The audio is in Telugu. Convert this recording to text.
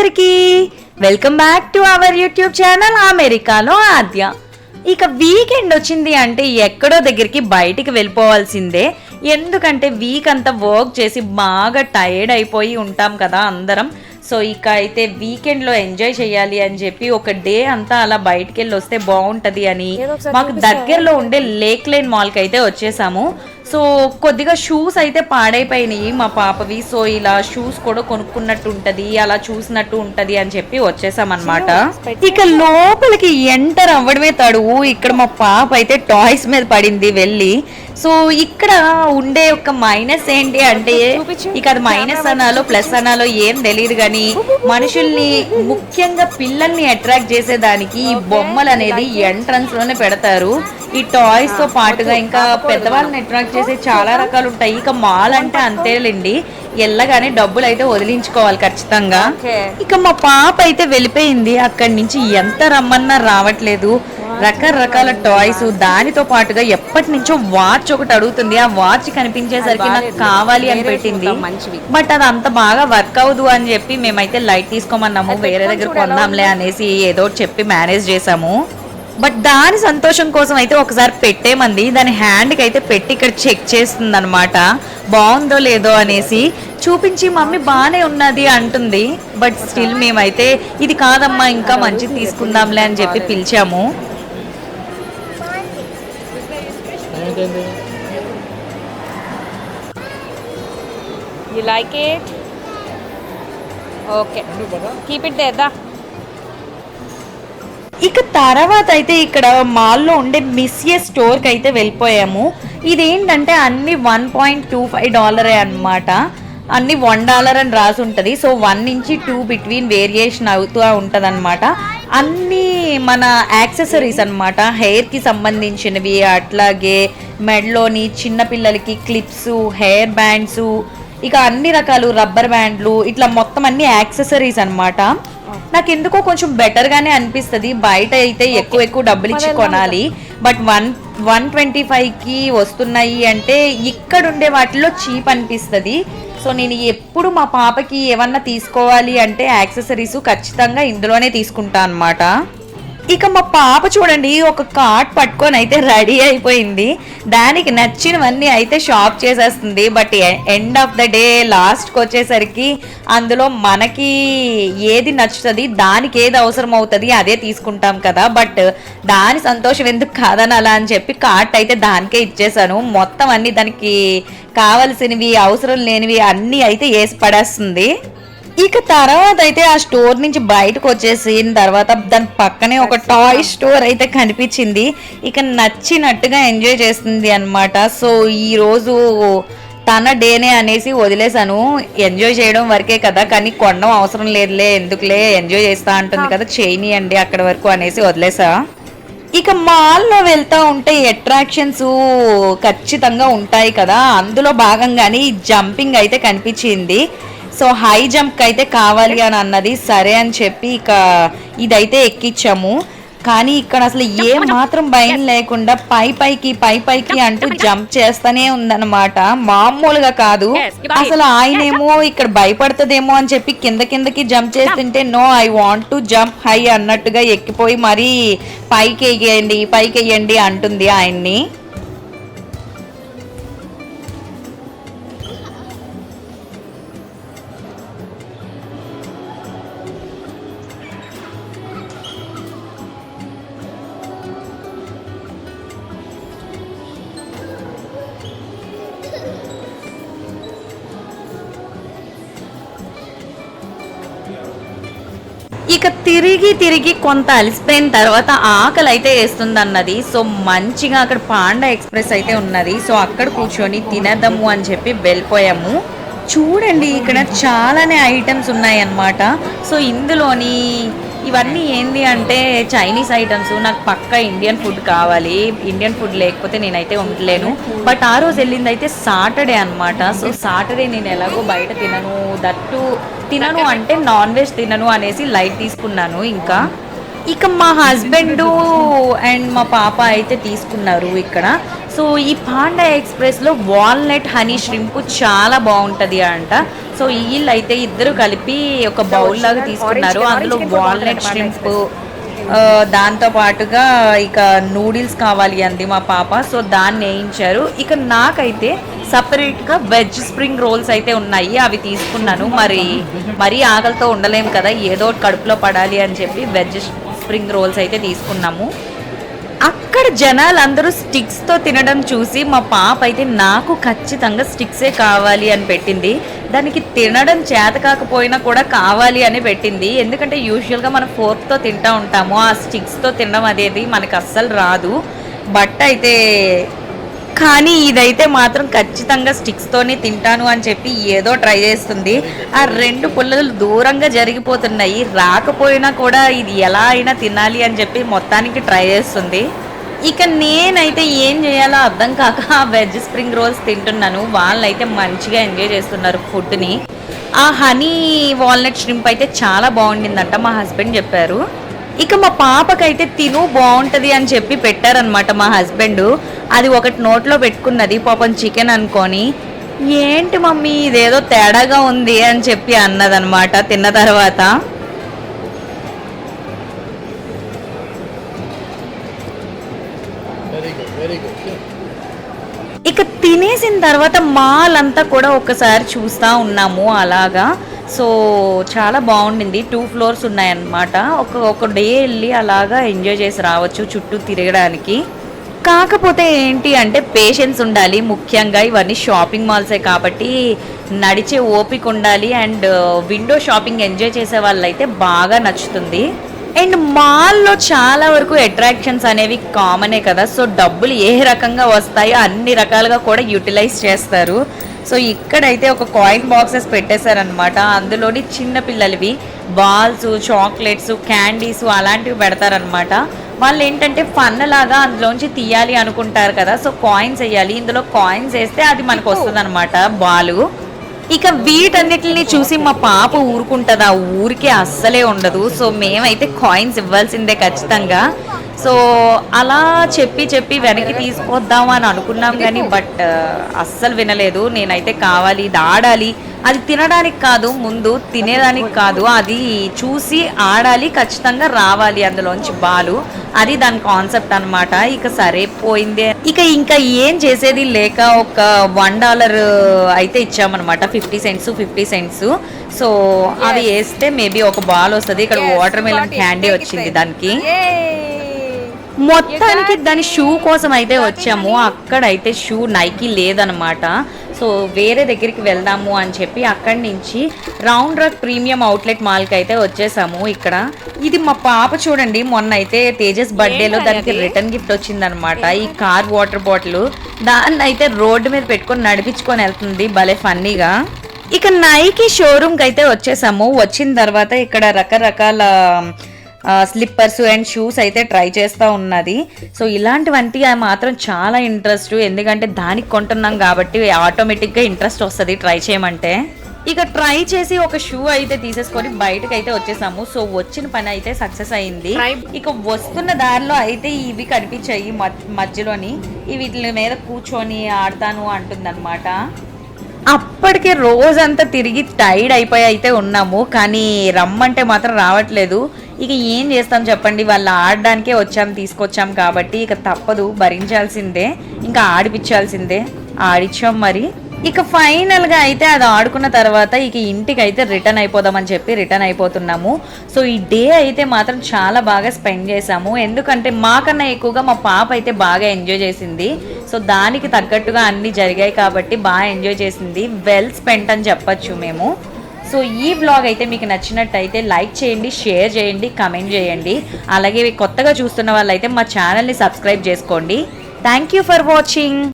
అందరికీ welcome back to our YouTube channel అమెరికాలో ఆద్య. ఇక వీకెండ్ వచ్చింది అంటే ఎక్కడో దగ్గరికి బయటికి వెళ్ళిపోవాల్సిందే. ఎందుకంటే వీక్ అంతా వర్క్ చేసి బాగా టైర్డ్ అయిపోయి ఉంటాం కదా అందరం. సో ఇక అయితే వీకెండ్లో ఎంజాయ్ చేయాలి అని చెప్పి ఒక డే అంతా అలా బయటికి వెళ్ళి వస్తే బాగుంటది అని మాకు దగ్గరలో ఉండే లేక్ లైన్ మాల్కి అయితే వచ్చేసాము. సో కొద్దిగా షూస్ అయితే పాడైపోయినాయి మా పాపవి. సో ఇలా షూస్ కూడా కొనుక్కున్నట్టు ఉంటది అలా చూసినట్టు ఉంటది అని చెప్పి వచ్చేసామన్నమాట. ఇక లోపలికి ఎంటర్ అవ్వడమే తడువు. ఇక్కడ మా పాప అయితే టాయ్స్ మీద పడింది వెళ్ళి. సో ఇక్కడ ఉండే ఒక మైనస్ ఏంటి అంటే ఇక అది మైనస్ అనాలో ప్లస్ అనాలో ఏం తెలియదు కానీ మనుషుల్ని ముఖ్యంగా పిల్లల్ని అట్రాక్ట్ చేసేదానికి ఈ బొమ్మలు అనేది ఎంట్రన్స్లోనే పెడతారు. ఈ టాయ్స్తో పాటుగా ఇంకా పెద్దవాళ్ళని అట్రాక్ట్ చేసే చాలా రకాలు ఉంటాయి. ఇక మాల్ అంటే అంతేలేండి. వెళ్ళగానే డబ్బులు అయితే వదిలించుకోవాలి ఖచ్చితంగా. ఇక మా పాప అయితే వెళ్ళిపోయింది. అక్కడి నుంచి ఎంత రమ్మన్నా రావట్లేదు. రకరకాల టాయ్స్ దానితో పాటుగా ఎప్పటి నుంచో వాచ్ ఒకటి అడుగుతుంది. ఆ వాచ్ కనిపించేసరికి నాకు కావాలి అని పెట్టింది. బట్ అది అంత బాగా వర్క్ అవ్వదు అని చెప్పి మేమైతే లైట్ తీసుకోమన్నాము. వేరే దగ్గర కొందాంలే అనేసి ఏదో చెప్పి మేనేజ్ చేసాము బట్ దాని సంతోషం కోసం అయితే ఒకసారి పెట్టేమంది. దాని హ్యాండ్కి అయితే పెట్టి ఇక్కడ చెక్ చేస్తుంది అనమాట బాగుందో లేదో అనేసి చూపించి మమ్మీ బాగానే ఉన్నది అంటుంది. బట్ స్టిల్ మేమైతే ఇది కాదమ్మా ఇంకా మంచిది తీసుకుందాంలే అని చెప్పి పిలిచాము. ఏమైంది You like it? Okay. Keep it there, ఇక తర్వాత అయితే ఇక్కడ మాల్లో ఉండే మిస్యే స్టోర్కి అయితే వెళ్ళిపోయాము. ఇదేంటంటే అన్ని వన్ పాయింట్ టూ ఫైవ్ డాలరే అనమాట అన్ని వన్ డాలర్ అని రాసి ఉంటుంది సో వన్ నుంచి టూ బిట్వీన్ వేరియేషన్ అవుతూ ఉంటుంది అనమాట అన్ని మన యాక్సెసరీస్ అనమాట హెయిర్కి సంబంధించినవి అట్లాగే మెడలోని చిన్నపిల్లలకి క్లిప్స్ హెయిర్ బ్యాండ్స్ ఇక అన్ని రకాలు రబ్బర్ బ్యాండ్లు ఇట్లా మొత్తం అన్ని యాక్సెసరీస్ అన్నమాట. నాకు ఎందుకో కొంచెం బెటర్ గానే అనిపిస్తుంది. బయట అయితే ఎక్కువ ఎక్కువ డబ్బులు ఇచ్చి కొనాలి. బట్ వన్ వన్ ట్వంటీ ఫైవ్కి వస్తున్నాయి అంటే ఇక్కడ ఉండే వాటిలో చీప్ అనిపిస్తుంది. సో నేను ఎప్పుడు మా పాపకి ఏమన్నా తీసుకోవాలి అంటే యాక్సెసరీస్ ఖచ్చితంగా ఇందులోనే తీసుకుంటా అన్నమాట. ఇక మా పాప చూడండి ఒక కార్ట్ పట్టుకొని అయితే రెడీ అయిపోయింది. దానికి నచ్చినవన్నీ అయితే షాప్ చేసేస్తుంది. But end of the day లాస్ట్కి వచ్చేసరికి అందులో మనకి ఏది నచ్చుతుంది దానికి ఏది అవసరం అవుతుంది అదే తీసుకుంటాం కదా. బట్ దాని సంతోషం ఎందుకు కాదనాలా అని చెప్పి కార్ట్ అయితే దానికే ఇచ్చేసాను. మొత్తం అన్ని దానికి కావలసినవి అవసరం లేనివి అన్నీ అయితే వేసి పడేస్తుంది. ఇక తర్వాత అయితే ఆ స్టోర్ నుంచి బయటకు వచ్చేసిన తర్వాత దాని పక్కనే ఒక టాయ్ స్టోర్ అయితే కనిపించింది. ఇక నచ్చినట్టుగా ఎంజాయ్ చేస్తుంది అనమాట సో ఈ రోజు తన డేనే అనేసి వదిలేసాను ఎంజాయ్ చేయడం వరకే కదా కానీ కొనడం అవసరం లేదులే ఎందుకులే ఎంజాయ్ చేస్తా అంటుంది కదా చేయనియండి అక్కడ వరకు అనేసి వదిలేసా ఇక మాల్లో వెళ్తా ఉంటే అట్రాక్షన్స్ ఖచ్చితంగా ఉంటాయి కదా అందులో భాగంగానే ఈ జంపింగ్ అయితే కనిపించింది. సో హై జంప్ అయితే కావాలి అని అన్నది సరే అని చెప్పి ఇక ఇదైతే ఎక్కించాము. కానీ ఇక్కడ అసలు ఏ మాత్రం భయం లేకుండా పై పైకి పై పైకి అంటూ జంప్ చేస్తానే ఉందన్నమాట. మామూలుగా కాదు. అసలు ఆయనేమో ఇక్కడ భయపడుతుందేమో అని చెప్పి కింద కిందకి జంప్ చేస్తుంటే no I want to jump high అన్నట్టుగా ఎక్కిపోయి మరీ పైకి ఎయ్యండి పైకి ఎయ్యండి అంటుంది ఆయన్ని. ఇక తిరిగి తిరిగి కొంత అలసిపోయిన తర్వాత ఆకలి అయితే వేస్తుంది అన్నది సో మంచిగా అక్కడ పాండా ఎక్స్ప్రెస్ అయితే ఉన్నది. సో అక్కడ కూర్చొని తినేద్దాము అని చెప్పి వెళ్ళిపోయాము. చూడండి ఇక్కడ చాలానే ఐటమ్స్ ఉన్నాయి అన్నమాట సో ఇందులోని ఇవన్నీ ఏంది అంటే చైనీస్ ఐటమ్స్ నాకు పక్క ఇండియన్ ఫుడ్ కావాలి. ఇండియన్ ఫుడ్ లేకపోతే నేనైతే ఉండలేను. బట్ ఆ రోజు వెళ్ళింది అయితే సాటర్డే అన్నమాట. సో సాటర్డే నేను ఎలాగో బయట తినను. దట్టు తినను అంటే నాన్ వెజ్ తినను అనేసి లైట్ తీసుకున్నాను ఇంకా. ఇక మా హస్బెండ్ అండ్ మా పాప అయితే తీసుకున్నారు ఇక్కడ. సో ఈ పాండా ఎక్స్ప్రెస్లో వాల్నట్ హనీ ష్రింప్ చాలా బాగుంటుంది అంట. సో వీళ్ళు అయితే ఇద్దరు కలిపి ఒక బౌల్ లాగా తీసుకున్నారు. అందులో వాల్నట్ ష్రింప్ దాంతో పాటుగా ఇక నూడిల్స్ కావాలి అంది మా పాప. సో దాన్ని వేయించారు. ఇక నాకైతే సపరేట్గా వెజ్ స్ప్రింగ్ రోల్స్ అయితే ఉన్నాయి. అవి తీసుకున్నాను. మరి మరీ ఆకలితో ఉండలేము కదా. ఏదో కడుపులో పడాలి అని చెప్పి వెజ్ స్ప్రింగ్ రోల్స్ అయితే తీసుకున్నాము. అక్కడ జనాలందరూ స్టిక్స్తో తినడం చూసి మా పాప అయితే నాకు ఖచ్చితంగా స్టిక్సే కావాలి అని పెట్టింది. దానికి తినడం చేత కాకపోయినా కూడా కావాలి అని పెట్టింది. ఎందుకంటే యూజువల్గా మనం ఫోర్క్తో తింటూ ఉంటాము. ఆ స్టిక్స్తో తినడం అనేది మనకు అస్సలు రాదు. బట్ అయితే కానీ ఇదైతే మాత్రం ఖచ్చితంగా స్టిక్స్తోనే తింటాను అని చెప్పి ఏదో ట్రై చేస్తుంది. ఆ రెండు పుల్లలు దూరంగా జరిగిపోతున్నాయి. రాకపోయినా కూడా ఇది ఎలా అయినా తినాలి అని చెప్పి మొత్తానికి ట్రై చేస్తుంది. ఇక నేనైతే ఏం చేయాలో అర్థం కాక ఆ వెజ్ స్ప్రింగ్ రోల్స్ తింటున్నాను. వాళ్ళైతే మంచిగా ఎంజాయ్ చేస్తున్నారు ఫుడ్ని. ఆ హనీ వాల్నట్ షింప్ అయితే చాలా బాగుండిందంట మా హస్బెండ్ చెప్పారు. ఇక మా పాపకైతే తిను బాగుంటుంది అని చెప్పి పెట్టారనమాట మా హస్బెండ్. అది ఒకటి నోట్లో పెట్టుకున్నది పాపం చికెన్ అనుకొని. ఏంటి మమ్మీ ఇదేదో తేడాగా ఉంది అని చెప్పి అన్నదనమాట తిన్న తర్వాత. వెరీ గుడ్ ఇక తినేసిన తర్వాత మాల్ అంతా కూడా ఒకసారి చూస్తూ ఉన్నాము అలాగా. సో చాలా బాగుండింది. టూ ఫ్లోర్స్ ఉన్నాయన్నమాట. ఒక ఒక డే వెళ్ళి అలాగా ఎంజాయ్ చేసి రావచ్చు చుట్టూ తిరగడానికి. కాకపోతే ఏంటి అంటే పేషెన్స్ ఉండాలి ముఖ్యంగా ఇవన్నీ షాపింగ్ మాల్సే కాబట్టి నడిచే ఓపిక ఉండాలి అండ్ విండో షాపింగ్ ఎంజాయ్ చేసే వాళ్ళైతే బాగా నచ్చుతుంది. అండ్ మాల్లో చాలా వరకు అట్రాక్షన్స్ అనేవి కామనే కదా. సో డబ్బులు ఏ రకంగా వస్తాయో అన్ని రకాలుగా కూడా యూటిలైజ్ చేస్తారు. సో ఇక్కడైతే ఒక కాయిన్ బాక్సెస్ పెట్టేశారనమాట అందులోని చిన్న పిల్లలవి బాల్స్ చాక్లెట్స్ క్యాండీస్ అలాంటివి పెడతారనమాట వాళ్ళు ఏంటంటే ఫన్ లాగా అందులోంచి తీయాలి అనుకుంటారు కదా. సో కాయిన్స్ వేయాలి. ఇందులో కాయిన్స్ వేస్తే అది మనకు వస్తుంది అనమాట బాలు. ఇక వీటన్నిటిని చూసి మా పాప ఊరుకుంటుంది. ఆ ఊరికే అస్సలే ఉండదు. సో మేమైతే కాయిన్స్ ఇవ్వాల్సిందే ఖచ్చితంగా. సో అలా చెప్పి చెప్పి వెనక్కి తీసుకొద్దాం అని అనుకున్నాం కానీ బట్ అస్సలు వినలేదు. నేనైతే కావాలి దాడాలి. అది తినడానికి కాదు ముందు తినేదానికి కాదు అది చూసి ఆడాలి ఖచ్చితంగా రావాలి అందులోంచి బాలు. అది దాని కాన్సెప్ట్ అన్నమాట. ఇక సరే పోయిందే. ఇక ఇంకా ఏం చేసేది లేక ఒక వన్ డాలర్ అయితే ఇచ్చామన్నమాట. Fifty cents fifty cents so అవి వేస్తే మేబీ ఒక బాల్ వస్తుంది. ఇక్కడ వాటర్ మెలన్ క్యాండీ వచ్చింది దానికి. మొత్తానికి దాని షూ కోసం అయితే వచ్చాము. అక్కడైతే షూ నైకి లేదనమాట సో వేరే దగ్గరికి వెళ్దాము అని చెప్పి అక్కడి నుంచి రౌండ్ రక్ ప్రీమియం అవుట్లెట్ మాల్కి అయితే వచ్చేసాము ఇక్కడ. ఇది మా పాప చూడండి మొన్న అయితే తేజస్ బర్త్డేలో దానికి రిటర్న్ గిఫ్ట్ వచ్చిందనమాట ఈ కార్ వాటర్ బాటిల్ దాన్ని అయితే రోడ్డు మీద పెట్టుకొని నడిపించుకొని వెళ్తుంది భలే ఫన్నీగా. ఇక నైకి షోరూమ్కి అయితే వచ్చేసాము. వచ్చిన తర్వాత ఇక్కడ రకరకాల స్లిప్పర్స్ అండ్ షూస్ అయితే ట్రై చేస్తూ ఉన్నది. సో ఇలాంటివంటి మాత్రం చాలా ఇంట్రెస్ట్ ఎందుకంటే దానికి కొంటున్నాం కాబట్టి ఆటోమేటిక్గా ఇంట్రెస్ట్ వస్తుంది ట్రై చేయమంటే. ఇక ట్రై చేసి ఒక షూ అయితే తీసేసుకొని బయటకు అయితే వచ్చేసాము. సో వచ్చిన పని అయితే సక్సెస్ అయింది. ఇక వస్తున్న దారిలో అయితే ఇవి కనిపించాయి మధ్య- మధ్యలోని. ఈ వీటి మీద కూర్చొని ఆడతాను అంటుందన్నమాట. అప్పటికే రోజంతా తిరిగి టైర్డ్ అయిపోయి అయితే ఉన్నాము కానీ రమ్మంటే మాత్రం రావట్లేదు. ఇక ఏం చేస్తాం చెప్పండి వాళ్ళు ఆడడానికే వచ్చాం తీసుకొచ్చాం కాబట్టి ఇక తప్పదు భరించాల్సిందే ఇంకా ఆడిపించాల్సిందే ఆడిచ్చాం మరి. ఇక ఫైనల్గా అయితే అది ఆడుకున్న తర్వాత ఇక ఇంటికి అయితే రిటర్న్ అయిపోదామని చెప్పి రిటర్న్ అయిపోతున్నాము. సో ఈ డే అయితే మాత్రం చాలా బాగా స్పెండ్ చేసాము ఎందుకంటే మాకన్నా ఎక్కువగా మా పాప అయితే బాగా ఎంజాయ్ చేసింది. సో దానికి తగ్గట్టుగా అన్నీ జరిగాయి కాబట్టి బాగా ఎంజాయ్ చేసింది. వెల్ స్పెంట్ అని చెప్పొచ్చు మేము. సో ఈ బ్లాగ్ అయితే మీకు నచ్చినట్టయితే లైక్ చేయండి షేర్ చేయండి కమెంట్ చేయండి. అలాగే కొత్తగా చూస్తున్న వాళ్ళైతే మా ఛానల్ని సబ్స్క్రైబ్ చేసుకోండి. Thank you for watching